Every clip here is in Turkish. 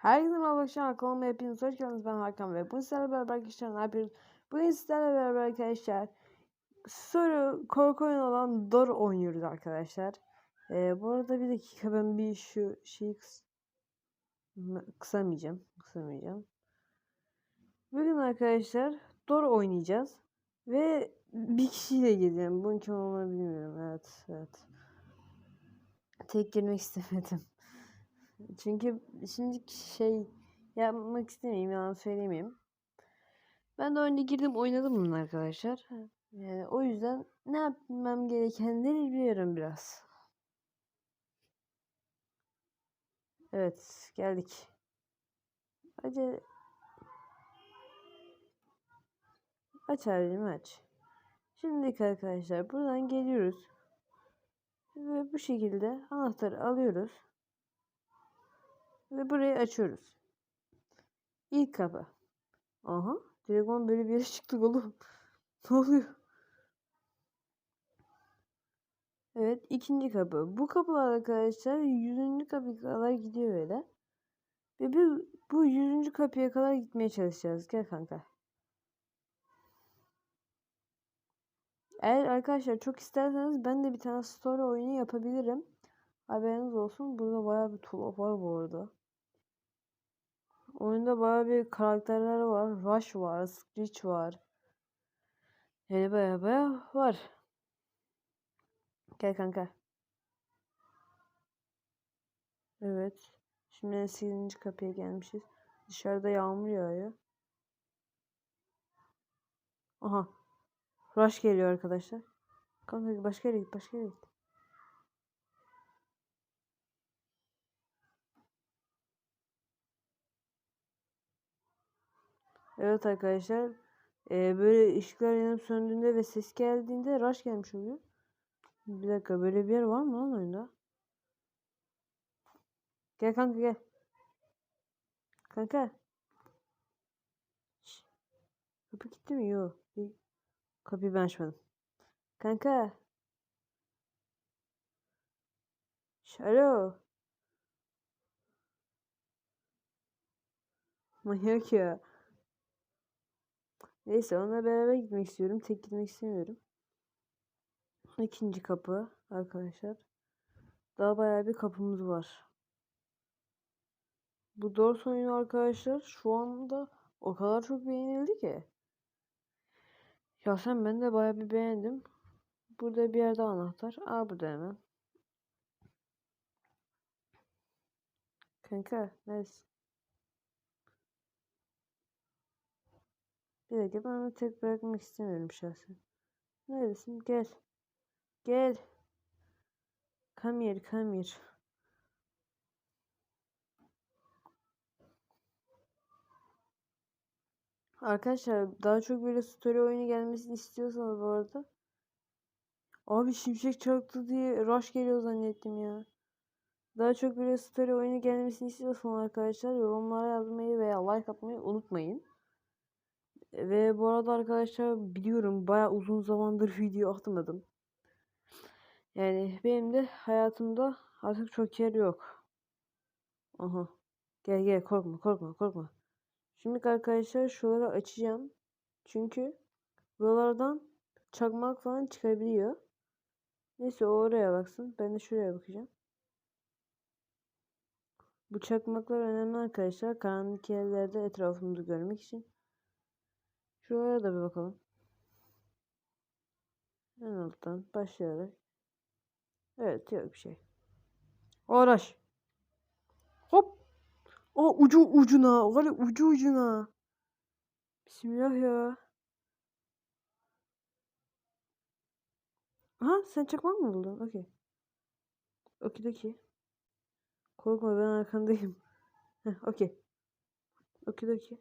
Herkese merhaba arkadaşlar. Kanalıma hepiniz hoş geldiniz. Ben Hakan ve bugün sizlerle beraber arkadaşlar ne yapıyoruz? Bugün sizlerle beraber arkadaşlar soru korku oyunu olan Dor oynuyoruz arkadaşlar. Ee, bu arada bir dakika ben bir şu şeyi kıs kısamayacağım. Kısamayacağım. Bugün arkadaşlar Dor oynayacağız. Ve bir kişiyle gireceğim. Bunun kim olduğunu bilmiyorum. Evet, evet. Tek girmek istemedim. Çünkü şimdi şey yapmak istemeyeyim yalan söylemeyeyim. Ben de önce girdim oynadım bunu arkadaşlar. Yani o yüzden ne yapmam gerekenleri biliyorum biraz. Evet geldik. Acele Aç abicim aç. Şimdi arkadaşlar buradan geliyoruz. Ve bu şekilde anahtarı alıyoruz. Ve burayı açıyoruz. İlk kapı. Aha. Dragon böyle bir yere çıktık oğlum. ne oluyor? Evet ikinci kapı. Bu kapılar arkadaşlar yüzüncü kapıya kadar gidiyor böyle. Ve bir, bu yüzüncü kapıya kadar gitmeye çalışacağız. Gel kanka. Eğer arkadaşlar çok isterseniz ben de bir tane story oyunu yapabilirim. Haberiniz olsun. Burada bayağı bir tulop var bu arada. Oyunda bayağı bir karakterler var. Rush var, Screech var. Yani bayağı bayağı var. Gel kanka. Evet. Şimdi 8. kapıya gelmişiz. Dışarıda yağmur yağıyor. Aha. Rush geliyor arkadaşlar. Kanka başka yere git, başka yere git. Evet arkadaşlar. Ee, böyle ışıklar yanıp söndüğünde ve ses geldiğinde rush gelmiş oluyor. Bir dakika böyle bir yer var mı lan oyunda? Gel kanka gel. Kanka. Şş. Kapı gitti mi? Yok. Kapıyı ben açmadım. Kanka. Şş, alo. Manyak ya. Neyse onunla beraber gitmek istiyorum. Tek gitmek istemiyorum. İkinci kapı arkadaşlar. Daha bayağı bir kapımız var. Bu Doors oyunu arkadaşlar şu anda o kadar çok beğenildi ki. Ya sen ben de bayağı bir beğendim. Burada bir yerde anahtar. Aa burada hemen. Kanka neredesin? Bir dakika ben onu tek bırakmak istemiyorum şahsen. Neredesin? Gel. Gel. Come here, come here. Arkadaşlar daha çok böyle story oyunu gelmesini istiyorsanız bu arada. Abi şimşek çaktı diye rush geliyor zannettim ya. Daha çok böyle story oyunu gelmesini istiyorsanız arkadaşlar yorumlara yazmayı veya like atmayı unutmayın. Ve bu arada arkadaşlar biliyorum baya uzun zamandır video atmadım. Yani benim de hayatımda artık çok yer yok. Aha. Gel gel korkma korkma korkma. Şimdi arkadaşlar şuraları açacağım. Çünkü buralardan çakmak falan çıkabiliyor. Neyse o oraya baksın. Ben de şuraya bakacağım. Bu çakmaklar önemli arkadaşlar. Karanlık yerlerde etrafımızı görmek için. Şuraya da bir bakalım. En alttan başlayarak. Evet yok bir şey. Uğraş. Hop. Aa ucu ucuna. Var ya ucu ucuna. Bismillah ya. Aha sen çakmak mı buldun? Okey. Okey Korkma ben arkandayım. Heh okey. Okey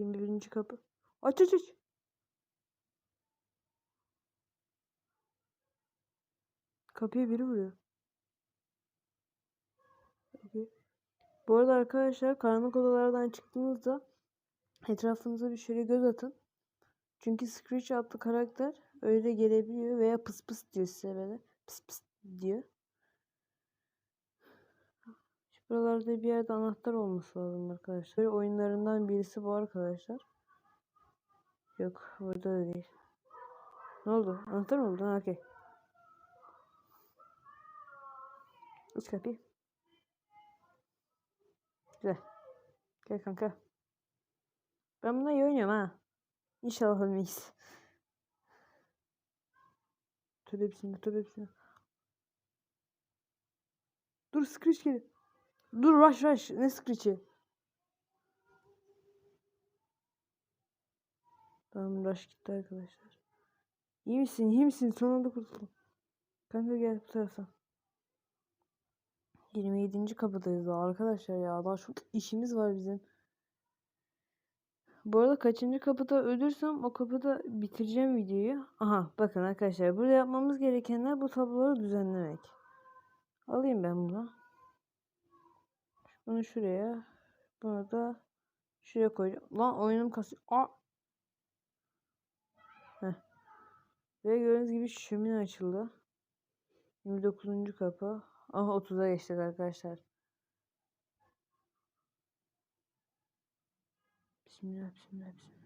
21. kapı. Aç aç aç. Kapıya biri vuruyor. Okay. Bu arada arkadaşlar karanlık odalardan çıktığınızda etrafınıza bir şöyle göz atın. Çünkü Screech adlı karakter öyle gelebiliyor veya pıs pıs diyor size böyle. Pıs pıs diyor. Buralarda bir yerde anahtar olması lazım arkadaşlar. Böyle oyunlarından birisi bu arkadaşlar. Yok burada da değil. Ne oldu? Anahtar mı buldun? Okey. Aç kapıyı. Güzel. Gel kanka. Ben bununla iyi oynuyorum ha. İnşallah ölmeyiz. Tövbe bismillah, tövbe bismillah. Dur Screech geliyor. Dur rush rush. Ne Screech'i? Tamam rush gitti arkadaşlar. İyi misin? İyi misin? Sonunda kurtuldum. Kanka gel bu tarafa. 27. kapıdayız daha arkadaşlar ya. Daha çok işimiz var bizim. Bu arada kaçıncı kapıda ölürsem o kapıda bitireceğim videoyu. Aha bakın arkadaşlar burada yapmamız gerekenler bu tabloları düzenlemek. Alayım ben bunu. Bunu şuraya. Bunu da şuraya koyacağım. Lan oyunum kasıyor. Aa! Ve gördüğünüz gibi şömine açıldı. 29. kapı. Aha 30'a geçtik arkadaşlar. Bismillah, bismillah, bismillah.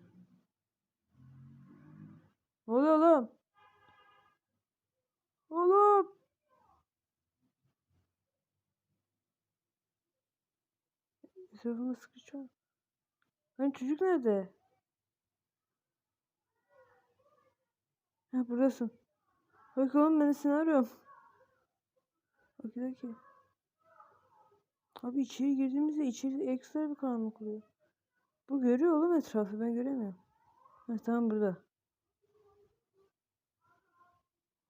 Ne oluyor oğlum? Oğlum! Etrafımda sıkışıyor. Lan çocuk nerede? Ha buradasın. Bak oğlum ben seni arıyorum. Bak dakika. Abi içeri girdiğimizde içeri ekstra bir karanlık oluyor. Bu görüyor oğlum etrafı ben göremiyorum. Ha tamam burada.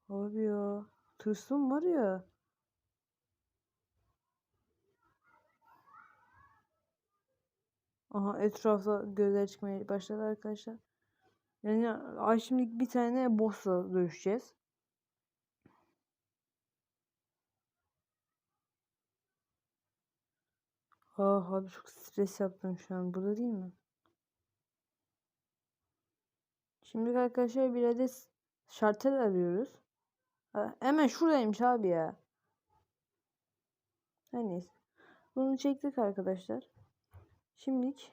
Abi ya. Tırstım var ya. Aha etrafta gözler çıkmaya başladı arkadaşlar. Yani ay şimdi bir tane boss'la dövüşeceğiz. Ah abi çok stres yaptım şu an. Burada değil mi? Şimdi arkadaşlar bir adet şartel arıyoruz. Ha, hemen şuradaymış abi ya. Her neyse. Bunu çektik arkadaşlar. Şimdilik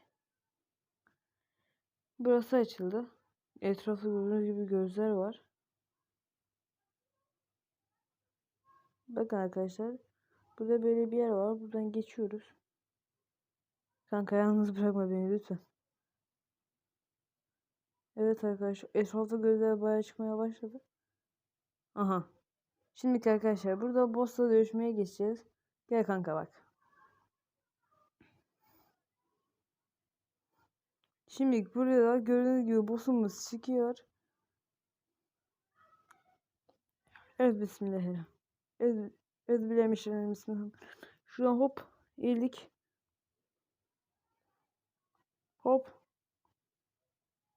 burası açıldı. Etrafta gördüğünüz gibi gözler var. Bakın arkadaşlar. Burada böyle bir yer var. Buradan geçiyoruz. Kanka yalnız bırakma beni lütfen. Evet arkadaşlar. Etrafta gözler bayağı çıkmaya başladı. Aha. Şimdi arkadaşlar burada boss'la dövüşmeye geçeceğiz. Gel kanka bak. Şimdi buraya gördüğünüz gibi boss'umuz çıkıyor. Evet bismillahirrahmanirrahim. Evet, evet bilemişim bismillahirrahmanirrahim. Şuradan hop eğildik. Hop.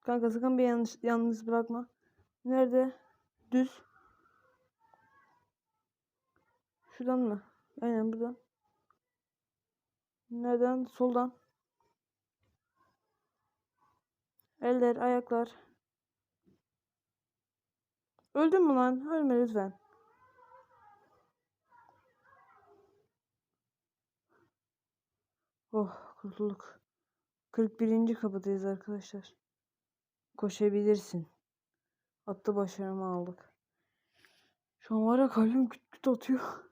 Kanka sakın bir yanlış yalnız bırakma. Nerede? Düz. Şuradan mı? Aynen buradan. Nereden? Soldan. Eller, ayaklar. Öldün mü lan? Ölme lütfen. Oh kurtulduk. 41. kapıdayız arkadaşlar. Koşabilirsin. Attı başarımı aldık. Şu an var ya kalbim küt küt atıyor.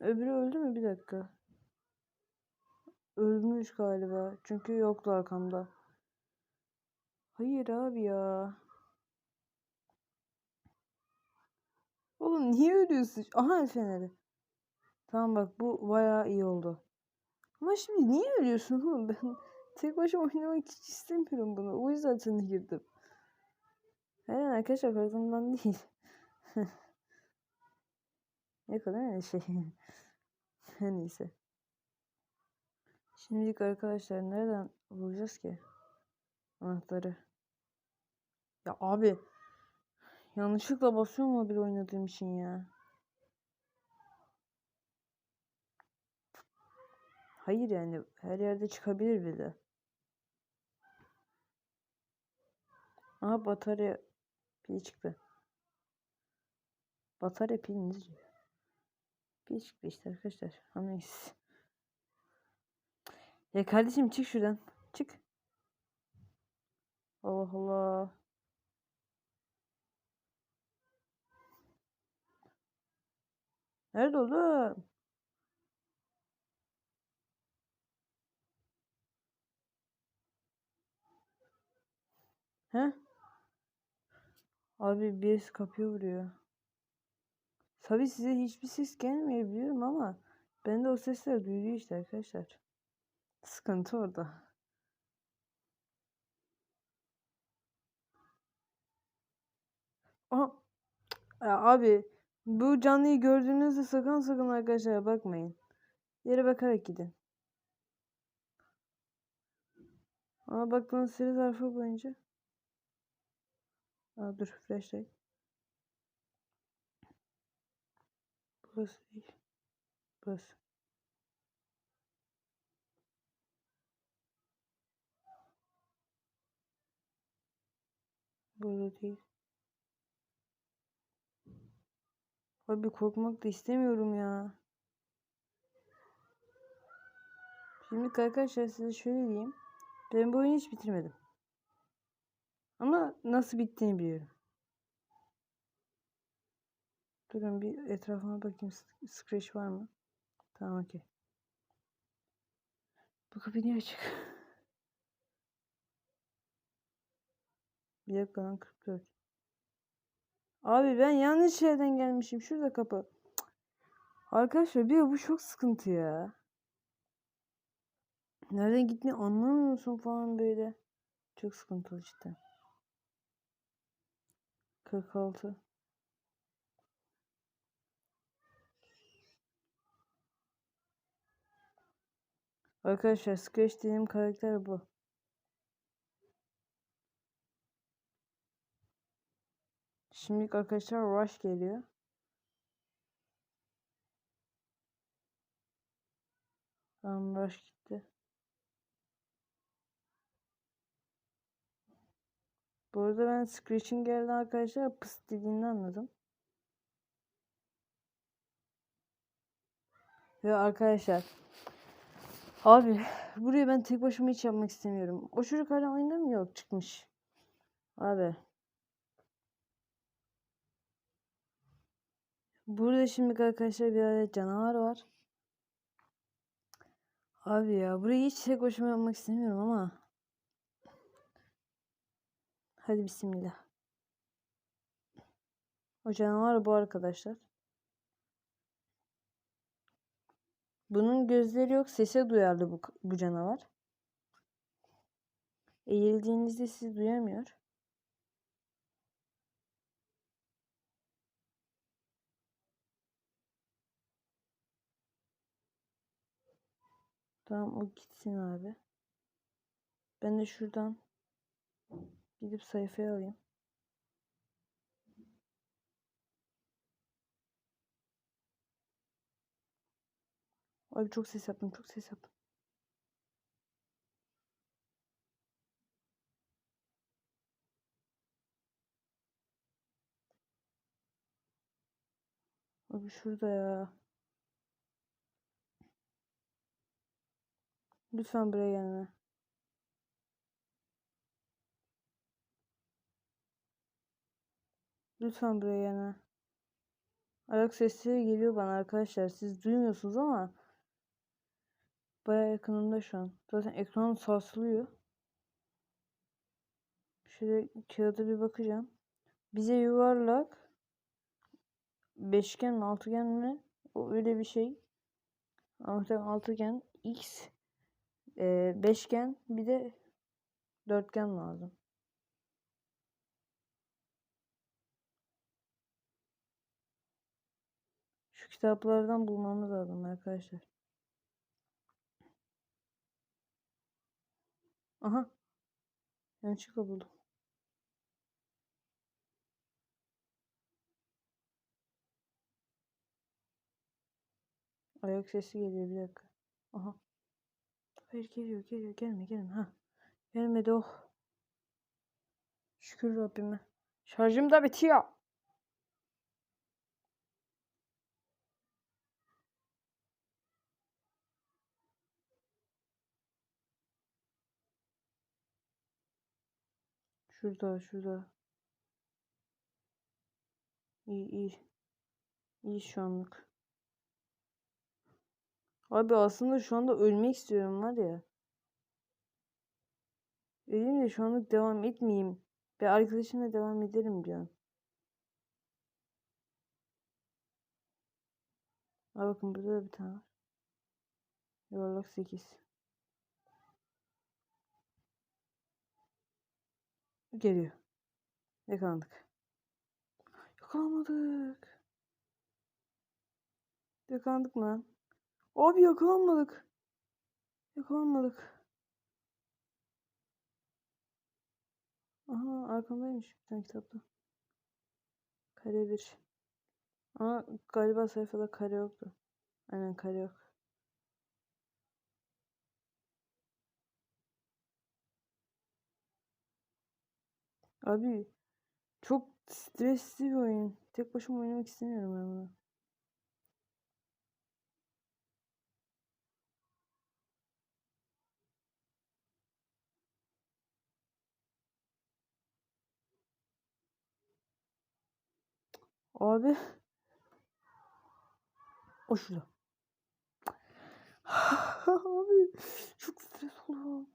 Öbürü öldü mü? Bir dakika. Ölmüş galiba. Çünkü yoktu arkamda. Hayır abi ya. Oğlum niye ölüyorsun? Aha el feneri. Tamam bak bu bayağı iyi oldu. Ama şimdi niye ölüyorsun oğlum? Ben tek başıma oynamak hiç istemiyorum bunu. O yüzden sana girdim. Aynen arkadaşlar korkumdan değil. ne kadar öyle şey. Neyse. Şimdilik arkadaşlar nereden bulacağız ki anahtarı? Ya abi yanlışlıkla basıyor mu bir oynadığım için ya? Hayır yani her yerde çıkabilir bile. Aha batarya pili çıktı. Batarya pili nedir? Bir çıktı işte arkadaşlar. Anlayız. Ya kardeşim çık şuradan. Çık. Allah Allah. Nerede oğlum? He? Abi birisi kapıya vuruyor. Tabii size hiçbir ses gelmiyor biliyorum ama ben de o sesler duyuyor işte arkadaşlar. Sıkıntı orada. Aha. Ya abi bu canlıyı gördüğünüzde sakın sakın arkadaşlar bakmayın. Yere bakarak gidin. Ama baktığınız süre zarfı boyunca. Aa, dur flashlight. Burası değil. Burası. Burada değil. Abi korkmak da istemiyorum ya. Şimdi arkadaşlar size şöyle diyeyim. Ben bu oyunu hiç bitirmedim. Ama nasıl bittiğini biliyorum. Durun bir etrafıma bakayım. Scratch var mı? Tamam okey. Bu kapı niye açık? Bir dakika lan 44. Abi ben yanlış yerden gelmişim. Şurada kapı. Arkadaşlar bir bu çok sıkıntı ya. Nereden gittiğini anlamıyorsun falan böyle. Çok sıkıntılı cidden. 46. Arkadaşlar Scratch dediğim karakter bu. Şimdi arkadaşlar Rush geliyor. Tamam Rush gitti. Bu arada ben Scratch'in geldi arkadaşlar pıs dediğini anladım. Ve arkadaşlar Abi burayı ben tek başıma hiç yapmak istemiyorum. O çocuk hala oyunda mı? Yok çıkmış. Abi. Burada şimdi arkadaşlar bir adet canavar var. Abi ya burayı hiç tek başıma yapmak istemiyorum ama. Hadi bismillah. O canavar bu arkadaşlar. Bunun gözleri yok. Sese duyarlı bu, bu canavar. Eğildiğinizde sizi duyamıyor. Tamam o gitsin abi. Ben de şuradan gidip sayfaya alayım. Abi çok ses yaptım, çok ses yaptım. Abi şurada ya. Lütfen buraya gelme. Lütfen buraya gelme. Ayak sesleri geliyor bana arkadaşlar. Siz duymuyorsunuz ama baya yakınımda şu an. Zaten ekran sarsılıyor. Şöyle kağıda bir bakacağım. Bize yuvarlak beşgen mi altıgen mi? O öyle bir şey. Muhtemelen altıgen x e, beşgen bir de dörtgen lazım. Şu kitaplardan bulmamız lazım arkadaşlar. Aha. Yanlışlıkla buldum. Ayak sesi geliyor bir dakika. Aha. Hayır geliyor geliyor gelme gelme ha. Gelmedi oh. Şükür Rabbime. Şarjım da bitiyor. Şurada şurada. İyi iyi. İyi şu anlık. Abi aslında şu anda ölmek istiyorum var ya. Öleyim de şu anlık devam etmeyeyim. Bir arkadaşımla devam ederim diyorum. Aa bakın burada da bir tane var. Yuvarlak 8. Geliyor. Yakalandık. Yakalanmadık. Yakalandık lan? Abi yakalanmadık. Yakalanmadık. Aha arkamdaymış bir tane kitapta. Kare bir. Ama galiba sayfada kare yoktu. Aynen kare yok. Abi çok stresli bir oyun. Tek başıma oynamak istemiyorum ben bunu. Abi. O şurada. Abi çok stres oldum.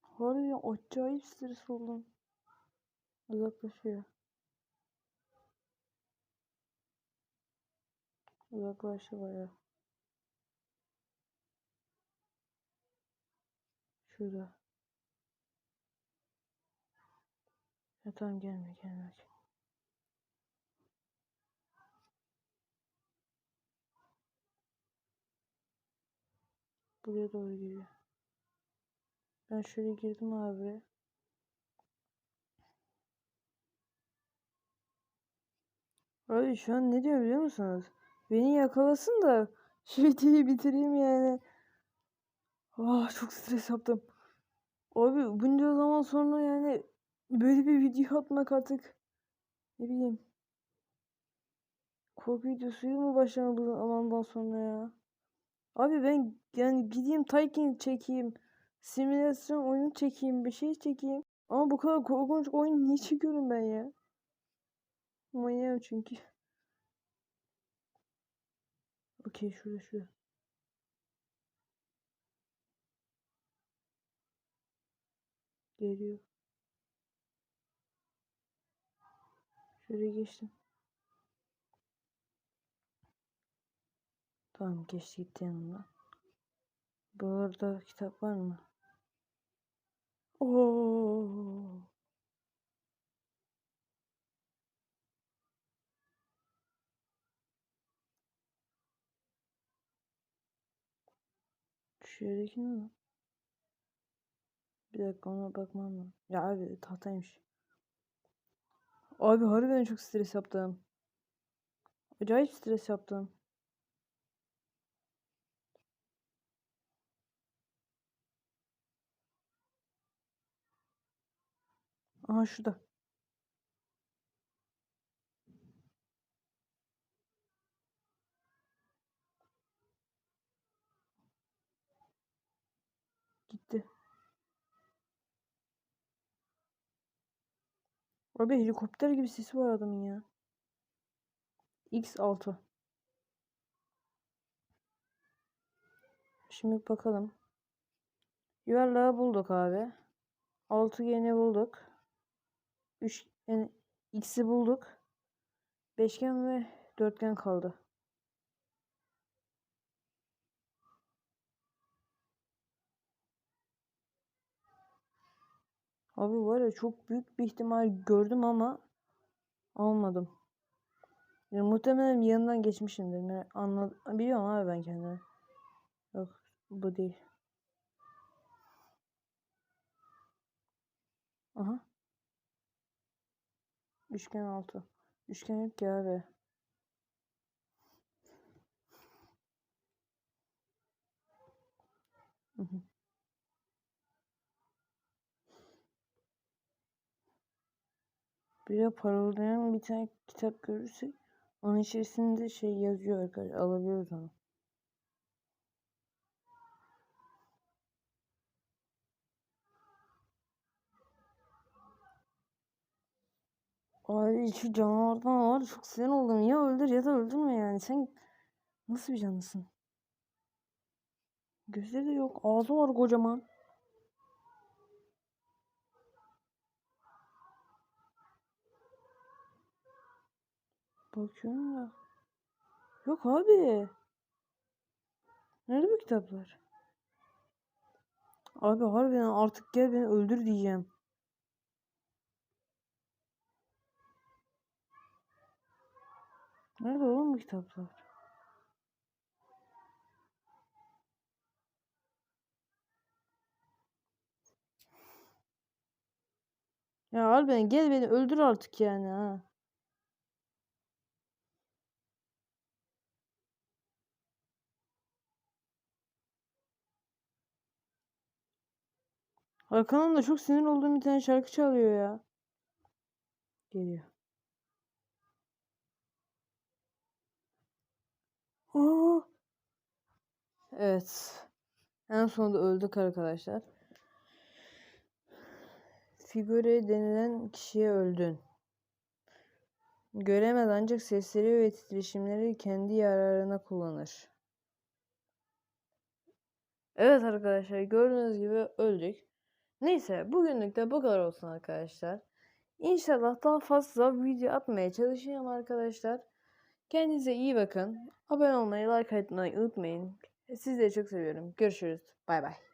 Harbi acayip stres oldum. Uzaklaşıyor. Uzaklaştı bayağı. Şurada. Ya tamam gelme gelme. Buraya doğru geliyor. Ben şöyle girdim abi. Abi şu an ne diyor biliyor musunuz? Beni yakalasın da şu videoyu bitireyim yani. Ah çok stres yaptım. Abi bunca zaman sonra yani böyle bir video atmak artık ne bileyim. Korku videosuyla mı başlama bu zamandan sonra ya? Abi ben yani gideyim Tycoon çekeyim. Simülasyon oyunu çekeyim. Bir şey çekeyim. Ama bu kadar korkunç oyun niye çekiyorum ben ya? Manyağım çünkü. Okey şurada şurada. Geliyor. Şuraya geçtim. Tamam geçti gitti yanımdan. Burada kitap var mı? Oo. Şuradaki ne lan? Bir dakika ona bakmam lazım. Ya abi tahtaymış. Abi harbiden çok stres yaptım. Acayip stres yaptım. Aha şurada. Gitti. Abi helikopter gibi sesi var adamın ya. X6. Şimdi bakalım. Yuvarlağı bulduk abi. Altıgeni bulduk. Üç yani X'i bulduk. Beşgen ve dörtgen kaldı. Abi var ya çok büyük bir ihtimal gördüm ama almadım. Yani muhtemelen yanından geçmişimdir. Yani anladım. Biliyorum abi ben kendimi. Yok bu değil. Aha. Üçgen altı. Üçgen ki abi. Hı. Bir de parolayan bir tane kitap görürsek onun içerisinde şey yazıyor arkadaşlar. Alabiliyoruz onu. Abi şu canavardan var çok sinir oldum. Ya öldür ya da öldürme yani. Sen nasıl bir canlısın? Gözleri de yok. Ağzı var kocaman. Bakıyorum da. Yok abi. Nerede bu kitaplar? Abi harbiden artık gel beni öldür diyeceğim. Nerede oğlum bu kitaplar? Ya harbiden gel beni öldür artık yani ha. Arkamdan da çok sinir olduğum bir tane şarkı çalıyor ya. Geliyor. Aa! Evet. En sonunda öldük arkadaşlar. Figüre denilen kişiye öldün. Göremez ancak sesleri ve titreşimleri kendi yararına kullanır. Evet arkadaşlar gördüğünüz gibi öldük. Neyse bugünlük de bu kadar olsun arkadaşlar. İnşallah daha fazla video atmaya çalışacağım arkadaşlar. Kendinize iyi bakın. Abone olmayı, like atmayı unutmayın. Sizleri çok seviyorum. Görüşürüz. Bay bay.